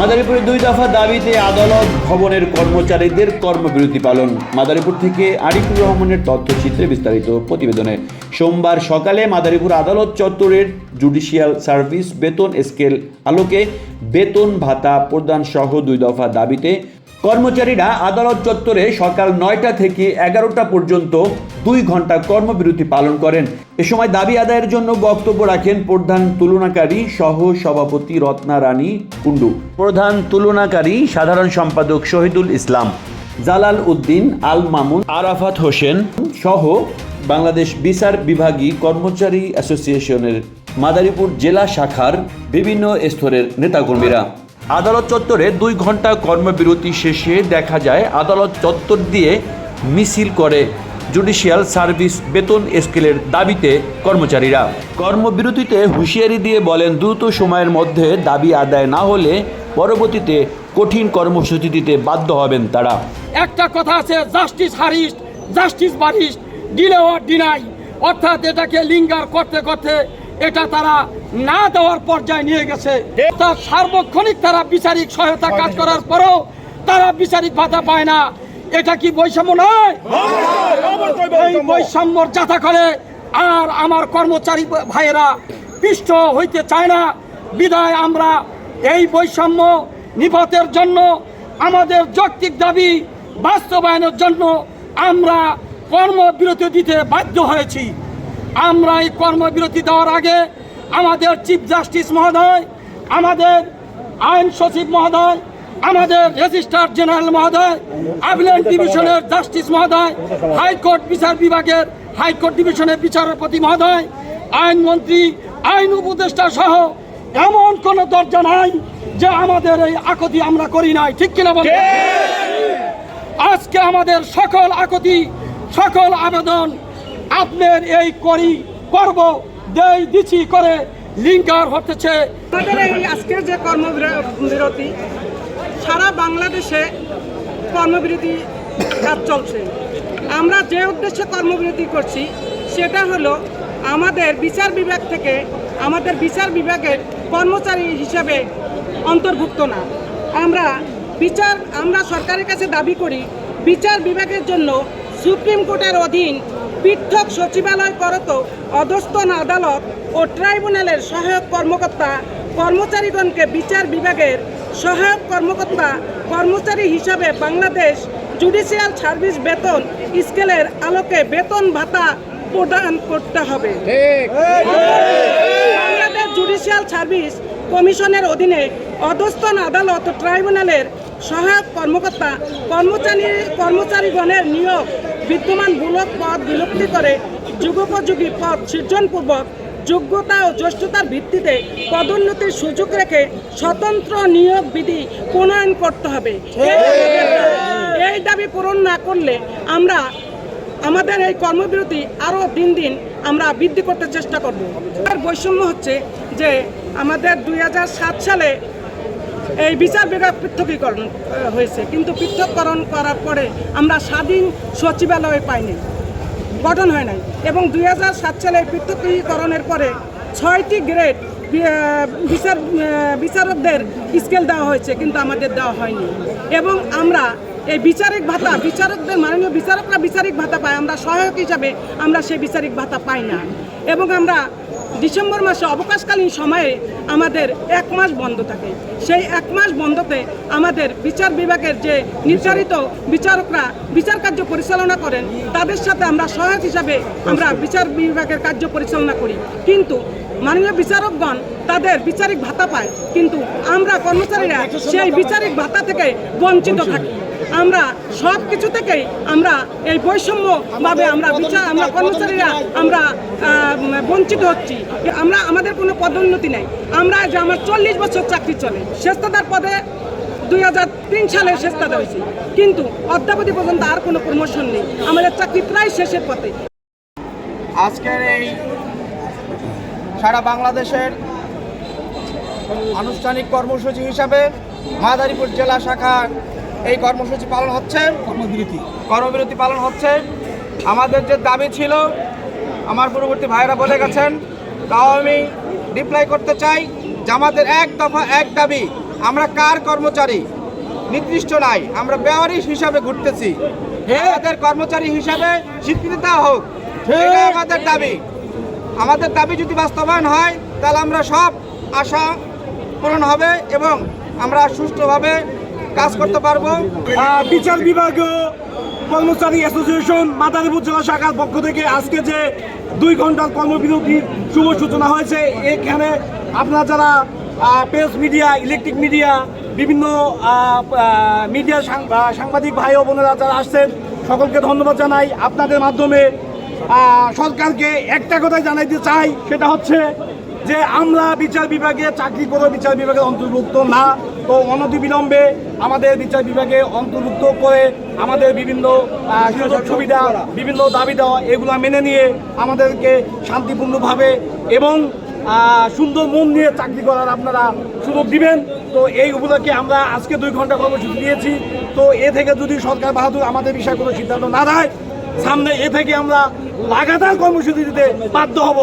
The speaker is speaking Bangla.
মাদারীপুরে দুই দফা দাবিতে আদালত ভবনের কর্মচারীদের কর্মবিরতি পালন। মাদারীপুর থেকে আরিফুর রহমানের তথ্যচিত্রে বিস্তারিত প্রতিবেদনে। সোমবার সকালে মাদারীপুর আদালত চত্বরের জুডিশিয়াল সার্ভিস বেতন স্কেল আলোকে বেতন ভাতা প্রদান সহ দুই দফা দাবিতে কর্মচারীরা আদালত চত্বরে সকাল নয়টা থেকে এগারোটা পর্যন্ত দুই ঘণ্টা কর্মবিরতি পালন করেন। এ সময় দাবি আদায়ের জন্য বক্তব্য রাখেন প্রধান তুলনাকারী সহ সভাপতি রত্না রানী কুন্ডু প্রধান তুলনাকারী সাধারণ সম্পাদক শহীদুল ইসলাম, জালাল উদ্দিন, আল মামুন, আরাফাত হোসেন সহ বাংলাদেশ বিচার বিভাগী কর্মচারী অ্যাসোসিয়েশনের মাদারীপুর জেলা শাখার বিভিন্ন স্তরের নেতাকর্মীরা। আদালত চত্বরে দুই ঘণ্টা কর্মবিরতি শেষে দেখা যায়, আদালত চত্বর দিয়ে মিছিল করে জুডিশিয়াল সার্ভিস বেতন স্কেলের দাবিতে কর্মচারীরা। কর্মবিরতিতে হুঁশিয়ারি দিয়ে বলেন, দ্রুত সময়ের মধ্যে দাবি আদায় না হলে পরবর্তীতে কঠিন কর্মসূচি দিতে বাধ্য হবেন তারা। একটা কথা আছে justice hurried justice buried delay deny অর্থাৎ এটাকে লিঙ্গার করতে করতে এটা তারা না দেওয়ার পর্যায়ে নিয়ে গেছে। অর্থাৎ সার্বক্ষণিক তারা বিচারিক সহায়তা কাজ করার পরেও তারা বিচারিক ভাতা পায় না। এটা কি বৈষম্য নয়? এই বৈষম্যর যাতা করে আর আমার কর্মচারী ভাইয়েরা পিষ্ট হইতে চায় না। বিদায়, আমরা এই বৈষম্য নিপাতের জন্য, আমাদের যৌক্তিক দাবি বাস্তবায়নের জন্য আমরা কর্মবিরতি দিতে বাধ্য হয়েছি। আমরা এই কর্মবিরতি দেওয়ার আগে আমাদের চিফ জাস্টিস মহোদয় আমাদের আইন সচিব মহোদয় আমাদের রেজিস্ট্রার জেনারেল মহোদয় আপিলেন্ট ডিভিশনের জাস্টিস মহোদয় হাইকোর্ট বিচার বিভাগের হাইকোর্ট ডিভিশনের বিচারপতি মহোদয় আইনমন্ত্রী আইন উপদেষ্টা সহ এমন কোন দরজা নাই যে আমাদের এই আকতি আমরা করি নাই। ঠিক কিনা বলে আজকে আমাদের সকল আকতি সকল আবেদন আপনার এই করি করব দেই দিছি করে লিঙ্কার হতেছে আমাদের এই আজকের যে কর্মবিরতি সারা বাংলাদেশে কর্মবিরতি কাজ চলছে। আমরা যে উদ্দেশ্যে কর্মবিরতি করছি, সেটা হলো আমাদের বিচার বিভাগ থেকে আমাদের বিচার বিভাগের কর্মচারী হিসাবে অন্তর্ভুক্ত না। আমরা বিচার আমরা সরকারের কাছে দাবি করি, বিচার বিভাগের জন্য সুপ্রিম কোর্টের অধীন পৃথক সচিবালয় করত অধস্তন আদালত ও ট্রাইব্যুনালের সহায়ক কর্মকর্তা কর্মচারীগণকে বিচার বিভাগের সহায়ক কর্মকর্তা কর্মচারী হিসাবে বাংলাদেশ জুডিশিয়াল সার্ভিস বেতন স্কেলের আলোকে বেতন ভাতা প্রদান করতে হবে। বাংলাদেশ জুডিশিয়াল সার্ভিস কমিশনের অধীনে অধস্তন আদালত ট্রাইব্যুনালের সহায়ক কর্মকর্তা কর্মচারী কর্মচারীগণের নিয়োগ বিদ্যমান বুলক পদ বিলুপ্তি করে যুগোপযোগী পদ সৃজনপূর্বক যোগ্যতা ও জ্যেষ্ঠতার ভিত্তিতে পদোন্নতির সুযোগ রেখে স্বতন্ত্র নিয়োগ বিধি প্রণয়ন করতে হবে। এই দাবি পূরণ না করলে আমরা, আমাদের এই কর্মবিরতি আরও দিন দিন আমরা বৃদ্ধি করতে চেষ্টা করব। আর বৈষম্য হচ্ছে যে আমাদের দুই হাজার সাত সালে এই বিচার বিভাগ পৃথকীকরণ হয়েছে। কিন্তু পৃথককরণ করার পরে আমরা স্বাধীন সচিবালয় পাইনি। গঠন হয় নাই। এবং দুই হাজার সাত সালে পৃথকীকরণের পরে ছয়টি গ্রেড বিচার বিচারকদের স্কেল দেওয়া হয়েছে, কিন্তু আমাদের দেওয়া হয়নি। এবং আমরা এই বিচারিক ভাতা, বিচারকদের, মাননীয় বিচারকরা বিচারিক ভাতা পায়। আমরা সহায়ক হিসাবে আমরা সেই বিচারিক ভাতা পাই না। এবং আমরা ডিসেম্বর মাসে অবকাশকালীন সময়ে আমাদের এক মাস বন্ধ থাকে। সেই এক মাস বন্ধতে আমাদের বিচার বিভাগের যে নির্ধারিত বিচারকরা বিচার কার্য পরিচালনা করেন, তাদের সাথে আমরা সহায়ক হিসাবে আমরা বিচার বিভাগের কার্য পরিচালনা করি। কিন্তু মাননীয় বিচারকগণ তাদের বিচারিক ভাতা পায়, কিন্তু আমরা কর্মচারীরা সেই বিচারিক ভাতা থেকে বঞ্চিত থাকি। আমরা সব কিছু থেকেই আমরা এই বৈষম্যভাবে আমরা বিচার, আমরা কর্মচারীরা আমরা বঞ্চিত হচ্ছি। আমরা, আমাদের কোনো পদোন্নতি নেই। আমরা যে আমার চল্লিশ বছর চাকরি চলে শেষদার পদে দুই হাজার তিন সালে শেষদাদা হয়েছি। কিন্তু অদ্যাবধি পর্যন্ত আর কোনো প্রমোশন নেই। আমাদের চাকরি প্রায় শেষের পথে। আজকের এই সারা বাংলাদেশের আনুষ্ঠানিক কর্মসূচি হিসাবে মাদারীপুর জেলা শাখার এই কর্মসূচি পালন হচ্ছে। কর্মবিরতি। কর্মবিরতি পালন হচ্ছে। আমাদের যে দাবি ছিল আমার পূর্ববর্তী ভাইরা বলে গেছেন তাও আমি রিপ্লাই করতে চাই যে আমাদের এক দফা এক দাবি আমরা কার কর্মচারী? নির্দিষ্ট নাই আমরা বেওয়ারিশ হিসাবে ঘুরতেছি। আমাদের কর্মচারী হিসাবে স্বীকৃতি দেওয়া হোক আমাদের দাবি। আমাদের দাবি যদি বাস্তবায়ন হয় তাহলে আমরা সব আশা পূরণ হবে এবং আমরা সুষ্ঠুভাবে কাজ করতে পারব। বিচার বিভাগীয় কর্মচারী অ্যাসোসিয়েশন, মাদারীপুর জেলা শাখার পক্ষ থেকে আজকে যে দুই ঘণ্টার কর্মবিরতির শুভ সূচনা হয়েছে, এখানে আপনারা যারা প্রেস মিডিয়া ইলেকট্রিক মিডিয়া বিভিন্ন মিডিয়া সাংবাদিক ভাই ও বোনেরা যারা আসছেন, সকলকে ধন্যবাদ জানাই। আপনাদের মাধ্যমে সরকারকে একটা কথাই জানাইতে চাই, সেটা হচ্ছে যে আমরা বিচার বিভাগে, চাকরি করে বিচার বিভাগের অন্তর্ভুক্ত না। তো অনতিবিলম্বে আমাদের বিচার বিভাগে অন্তর্ভুক্ত করে আমাদের বিভিন্ন সুযোগ সুবিধা, বিভিন্ন দাবি দেওয়া, এগুলো মেনে নিয়ে আমাদেরকে শান্তিপূর্ণভাবে এবং সুন্দর মন নিয়ে চাকরি করার আপনারা সুযোগ দিবেন। তো এই উপলক্ষে আমরা আজকে দুই ঘণ্টা কর্মসূচি দিয়েছি। তো এ থেকে যদি সরকার বাহাদুর আমাদের বিষয়ে কোনো সিদ্ধান্ত না দেয়, সামনে এ থেকে আমরা লাগাতার কর্মসূচি দিতে বাধ্য হব।